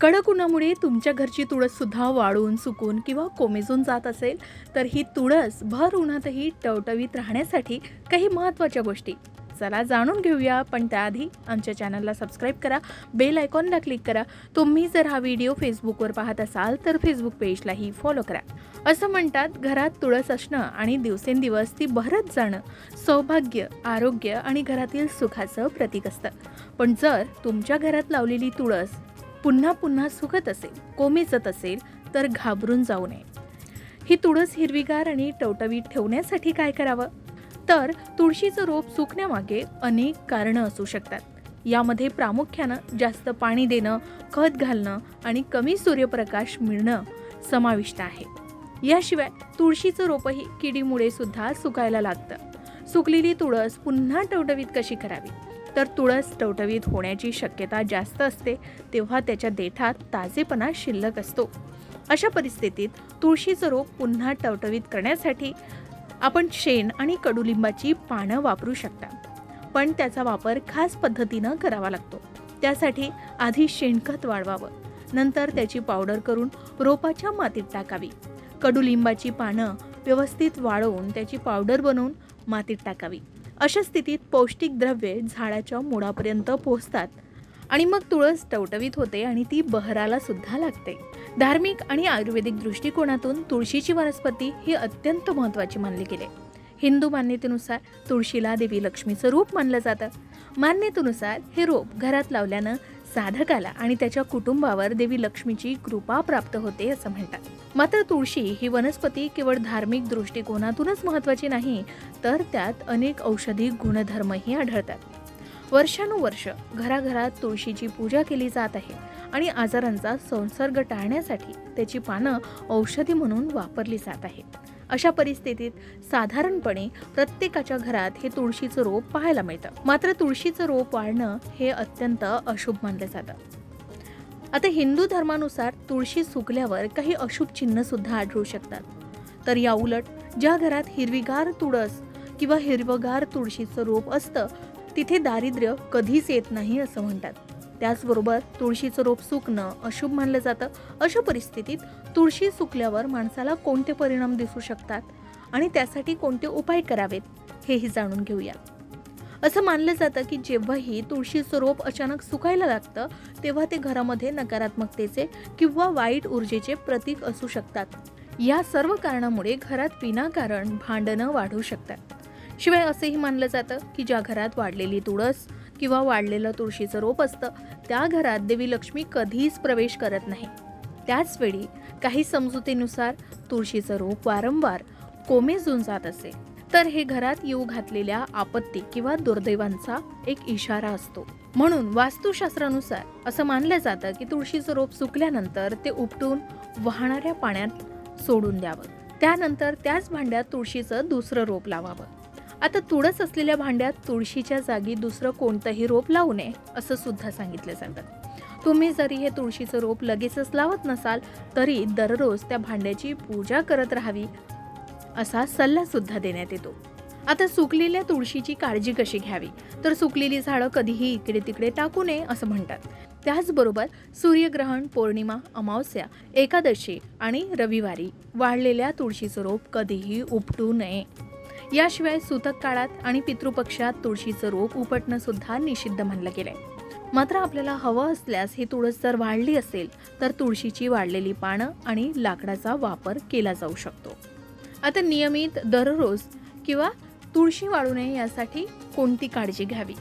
कडक उन्हामुळे तुमच्या घरची तुळस सुद्धा वाळून सुकून किंवा कोमेजून जात असेल तर ही तुळस भर उन्हातही टवटवीत राहण्यासाठी काही महत्त्वाच्या गोष्टी. चला जाणून घेऊया पण त्याआधी आमच्या चॅनलला सबस्क्राईब करा बेल आयकॉनला क्लिक करा. तुम्ही जर हा व्हिडिओ फेसबुकवर पाहत असाल तर फेसबुक पेजलाही फॉलो करा. असं म्हणतात घरात तुळस असणं आणि दिवसेंदिवस ती भरत जाणं सौभाग्य आरोग्य आणि घरातील सुखाचं प्रतीक असतं. पण जर तुमच्या घरात लावलेली तुळस पुन्हा पुन्हा सुकत असेल कोमेजत असेल तर घाबरून जाऊ नये. ही तुळस हिरवीगार आणि टवटवीत ठेवण्यासाठी काय करावं? तर तुळशीचं रोप सुकण्यामागे अनेक कारणं असू शकतात. यामध्ये प्रामुख्यानं जास्त पाणी देणं खत घालणं आणि कमी सूर्यप्रकाश मिळणं समाविष्ट आहे. याशिवाय तुळशीचं रोपही किडीमुळे सुद्धा सुकायला लागतं. सुकलेली तुळस पुन्हा टवटवीत कशी करावी? तर तुळस टवटवीत होण्याची शक्यता जास्त असते तेव्हा त्याच्या देठात ताजेपणा शिल्लक असतो. अशा परिस्थितीत तुळशीचं रोप पुन्हा टवटवीत करण्यासाठी आपण शेण आणि कडुलिंबाची पानं वापरू शकता. पण त्याचा वापर खास पद्धतीनं करावा लागतो. त्यासाठी आधी शेणखत वाढवावं नंतर त्याची पावडर करून रोपाच्या मातीत टाकावी. कडुलिंबाची पानं व्यवस्थित वाळवून त्याची पावडर बनवून मातीत टाकावी. अशा स्थितीत पौष्टिक द्रव्ये झाडाच्या मुळापर्यंत पोहोचतात. आणि मग तुळस टवटवीत होते आणि ती बहराला सुद्धा लागते. धार्मिक आणि आयुर्वेदिक दृष्टिकोनातून तुळशीची वनस्पती ही अत्यंत महत्त्वाची मानली गेली. हिंदू मान्यतेनुसार तुळशीला देवी लक्ष्मीचं रूप मानलं जातं. मान्यतेनुसार हे रोप घरात लावल्यानं साधकाला आणि त्याच्या कुटुंबावर देवी लक्ष्मीची कृपा प्राप्त होते असं म्हणतात. मात्र तुळशी ही वनस्पती केवळ धार्मिक दृष्टिकोनातूनच महत्त्वाची नाही तर त्यात अनेक औषधी गुणधर्मही आढळतात. वर्षानुवर्ष घराघरात तुळशीची पूजा केली जात आहे आणि आजारांचा संसर्ग टाळण्यासाठी त्याची पानं औषधी म्हणून वापरली जात आहेत. अशा परिस्थितीत साधारणपणे प्रत्येकाच्या घरात हे तुळशीचं रोप पाहायला मिळतं. मात्र तुळशीचं रोप वाढणं हे अत्यंत अशुभ मानलं जातं. आता हिंदू धर्मानुसार तुळशी सुकल्यावर काही अशुभ चिन्ह सुद्धा आढळू शकतात. तर या उलट ज्या घरात हिरवीगार तुळस किंवा हिरवगार तुळशीचं रोप असतं तिथे दारिद्र्य कधीच येत नाही असं म्हणतात. त्याचबरोबर तुळशीचं रोप सुकणं अशुभ मानलं जातं. अशा परिस्थितीत तुळशी सुकल्यावर माणसाला कोणते परिणाम दिसू शकतात आणि त्यासाठी कोणते उपाय करावेत हेही जाणून घेऊया असं मानलं जातं की जेव्हाही तुळशीचं रोप अचानक सुकायला लागतं तेव्हा ते घरामध्ये नकारात्मकतेचे किंवा वाईट ऊर्जेचे प्रतीक असू शकतात. या सर्व कारणामुळे घरात विनाकारण भांडणं वाढू शकतात. शिवाय असंही मानलं जातं की ज्या घरात वाढलेली तुळस किंवा वाढलेलं तुळशीचं रोप असतं त्या घरात देवी लक्ष्मी कधीच प्रवेश करत नाही. त्याचवेळी काही समजुतीनुसार तुळशीचं रोप वारंवार कोमेजून जात असे. तर हे घरात येऊ घातलेल्या आपत्ती किंवा दुर्दैवांचा एक इशारा असतो. म्हणून वास्तुशास्त्रानुसार असं मानलं जातं की तुळशीचं रोप सुकल्यानंतर ते उपटून वाहणाऱ्या पाण्यात सोडून द्यावं. त्यानंतर त्याच भांड्यात तुळशीचं दुसरं रोप लावावं. आता तुळस असलेल्या भांड्यात तुळशीच्या जागी दुसरं कोणतंही रोप लावू नये असं सुद्धा सांगितलं जातं. तुम्ही जरी हे तुळशीचं रोप लगेचच लावत नसाल तरी दररोज त्या भांड्याची पूजा करत राहावी असा सल्ला सुद्धा देण्यात येतो. आता सुकलेल्या तुळशीची काळजी कशी घ्यावी? तर सुकलेली झाडं कधीही इकडे तिकडे टाकू नये असं म्हणतात. त्याचबरोबर सूर्यग्रहण पौर्णिमा अमावस्या एकादशी आणि रविवारी वाढलेल्या तुळशीचं रोप कधीही उपटू नये. याशिवाय सुतक काळात आणि पितृपक्षात तुळशीचं रोप उपटणं सुद्धा निषिद्ध म्हणलं गेलंय. मात्र आपल्याला हवं असल्यास ही तुळस जर वाढली असेल तर तुळशीची वाढलेली पानं आणि लाकडाचा वापर केला जाऊ शकतो. आता नियमित दररोज किंवा तुळशी वाढू नये यासाठी कोणती काळजी घ्यावी?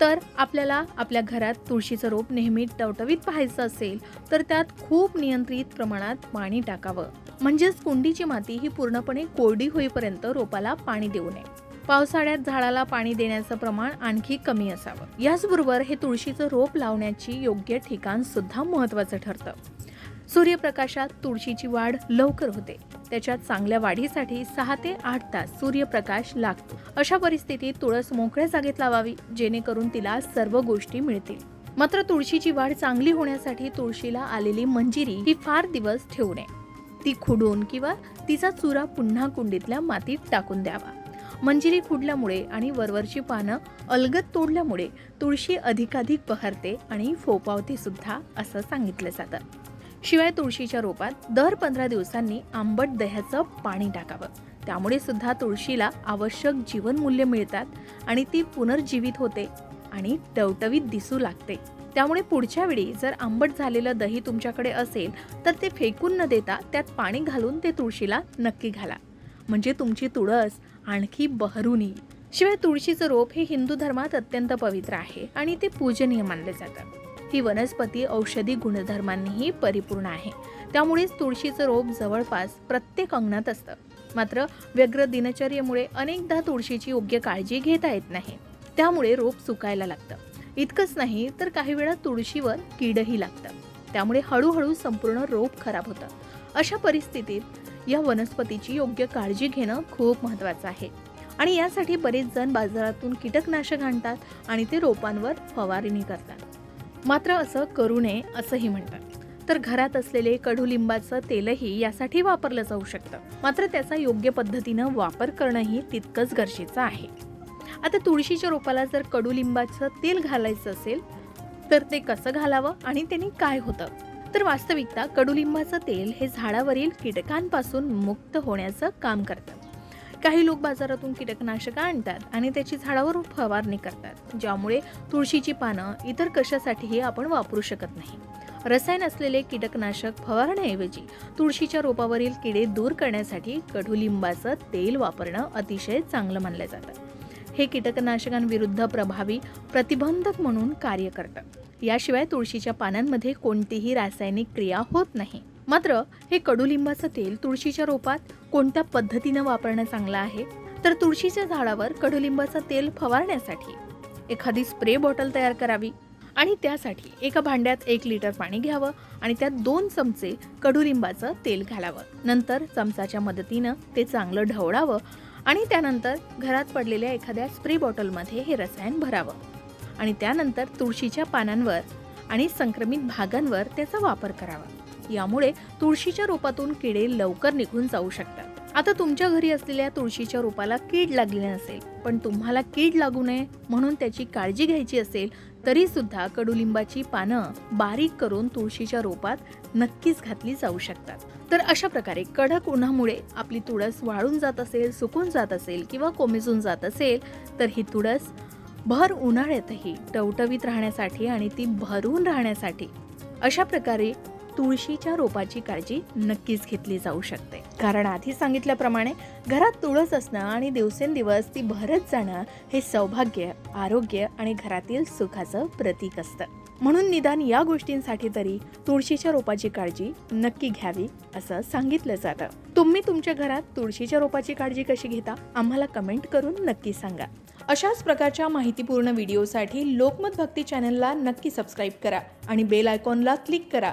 तर आपल्याला आपल्या घरात तुळशीचं रोप नेहमी टवटवीत पाहायचं असेल तर त्यात खूप नियंत्रित प्रमाणात पाणी टाकावं. म्हणजेच कुंडीची माती ही पूर्णपणे कोरडी होईपर्यंत रोपाला पाणी देऊ नये. पावसाळ्यात झाडाला पाणी देण्याचं प्रमाण आणखी कमी असावं. याचबरोबर हे तुळशीचं रोप लावण्याची योग्य ठिकाण सुद्धा महत्वाचं ठरतं. सूर्यप्रकाशात तुळशीची वाढ लवकर होते. त्याच्यात चांगल्या वाढीसाठी सहा ते आठ तास सूर्यप्रकाश लागतो. अशा परिस्थितीत तुळस मोकळ्या जागेत लावावी जेणेकरून तिला सर्व गोष्टी मिळतील. मात्र तुळशीची वाढ चांगली होण्यासाठी तुळशीला आलेली मंजिरी ही फार दिवस ठेवू नये. ती खुडून किंवा तिचा चुरा पुन्हा कुंडीतल्या मातीत टाकून द्यावा. मंजिरी खुडल्यामुळे आणि वरवरची पानं अलगद तोडल्यामुळे तुळशी अधिकाधिक बहरते आणि फोपावते सुद्धा असं सांगितलं जातं. शिवाय तुळशीच्या रोपात दर पंधरा दिवसांनी आंबट दह्याचं पाणी टाकावं. त्यामुळे सुद्धा तुळशीला आवश्यक जीवनमूल्य मिळतात आणि ती पुनर्जीवित होते आणि टवटवीत दिसू लागते. त्यामुळे पुढच्या वेळी जर आंबट झालेलं दही तुमच्याकडे असेल तर ते फेकून न देता त्यात पाणी घालून ते तुळशीला नक्की घाला. म्हणजे तुमची तुळस आणखी बहरून. येईल शिवाय तुळशीचं रोप हे हिंदू धर्मात अत्यंत पवित्र आहे आणि ते पूजनीय मानले जातात. ही वनस्पती औषधी गुणधर्मांनीही परिपूर्ण आहे. त्यामुळेच तुळशीचं रोप जवळपास प्रत्येक अंगणात असतं. मात्र व्यग्र दिनचर्येमुळे अनेकदा तुळशीची योग्य काळजी घेता येत नाही. त्यामुळे रोप सुकायला लागतं. इतकंच नाही तर काही वेळा तुळशीवर कीडही लागतं. त्यामुळे हळूहळू संपूर्ण रोप खराब होतं. अशा परिस्थितीत या वनस्पतीची योग्य काळजी घेणं खूप महत्त्वाचं आहे. आणि यासाठी बरेच जण बाजारातून कीटकनाशक आणतात आणि ते रोपांवर फवारणी करतात. मात्र असं करू नये असंही म्हणतात. तर घरात असलेले कडुलिंबाचं तेलही यासाठी वापरलं जाऊ शकतं. मात्र त्याचा योग्य पद्धतीनं वापर करणंही तितकंच गरजेचं आहे. आता तुळशीच्या रोपाला जर कडुलिंबाचं तेल घालायचं असेल तर ते कसं घालावं आणि त्यांनी काय होतं? तर वास्तविकता कडुलिंबाचं तेल हे झाडावरील कीटकांपासून मुक्त होण्याचं काम करतं. काही लोक बाजारातून कीटकनाशकं आणतात आणि त्याची झाडावर फवारणी करतात ज्यामुळे तुळशीची पानं इतर कशासाठीही आपण वापरू शकत नाही. रसायन असलेले कीटकनाशक फवारण्याऐवजी तुळशीच्या रोपावरील किडे दूर करण्यासाठी कडुलिंबाचं तेल वापरणं अतिशय चांगलं मानलं जातं. हे कीटकनाशकांविरुद्ध प्रभावी प्रतिबंधक म्हणून कार्य करतं. याशिवाय तुळशीच्या पानांमध्ये कोणतीही रासायनिक क्रिया होत नाही. मात्र हे कडुलिंबाचं तेल तुळशीच्या रोपात कोणत्या पद्धतीनं वापरणं चांगलं आहे? तर तुळशीच्या झाडावर कडुलिंबाचं तेल फवारण्यासाठी एखादी स्प्रे बॉटल तयार करावी आणि त्यासाठी एका भांड्यात एक लिटर पाणी घ्यावं आणि त्यात दोन चमचे कडुलिंबाचं तेल घालावं. नंतर चमचाच्या मदतीनं ते चांगलं ढवळावं आणि त्यानंतर घरात पडलेल्या एखाद्या स्प्रे बॉटलमध्ये हे रसायन भरावं. आणि त्यानंतर तुळशीच्या पानांवर आणि संक्रमित भागांवर त्याचा वापर करावा. यामुळे तुळशीच्या रोपातून किडे लवकर निघून जाऊ शकतात. आता तुमच्या घरी असलेल्या तुळशीच्या रोपाला कीड लागली नसेल पण तुम्हाला कीड लागू नये म्हणून त्याची काळजी घ्यायची असेल तरी सुद्धा कडुलिंबाची पानं बारीक करून तुळशीच्या रोपात नक्कीच घातली जाऊ शकतात. तर अशा प्रकारे कडक उन्हामुळे आपली तुळस वाळून जात असेल सुकून जात असेल किंवा कोमेजून जात असेल तर ही तुळस भर उन्हाळ्यातही टवटवीत राहण्यासाठी आणि ती भरून राहण्यासाठी अशा प्रकारे तुळशीच्या रोपाची काळजी नक्कीच घेतली जाऊ शकते. कारण आधी सांगितल्याप्रमाणे घरात तुळस असणं आणि दिवसेंदिवस ती भरत जाणं हे सौभाग्य आरोग्य आणि घरातील सुखाचं प्रतीक असतं. म्हणून निदान या गोष्टींसाठी तरी तुळशीच्या रोपाची काळजी नक्की घ्यावी असं सांगितलं जातं. तुम्ही तुमच्या घरात तुळशीच्या रोपाची काळजी कशी घेता? आम्हाला कमेंट करून नक्की सांगा. अशाच प्रकारच्या माहितीपूर्ण व्हिडिओसाठी लोकमत भक्ती चॅनलला नक्की सबस्क्राईब करा आणि बेल आयकॉनला क्लिक करा.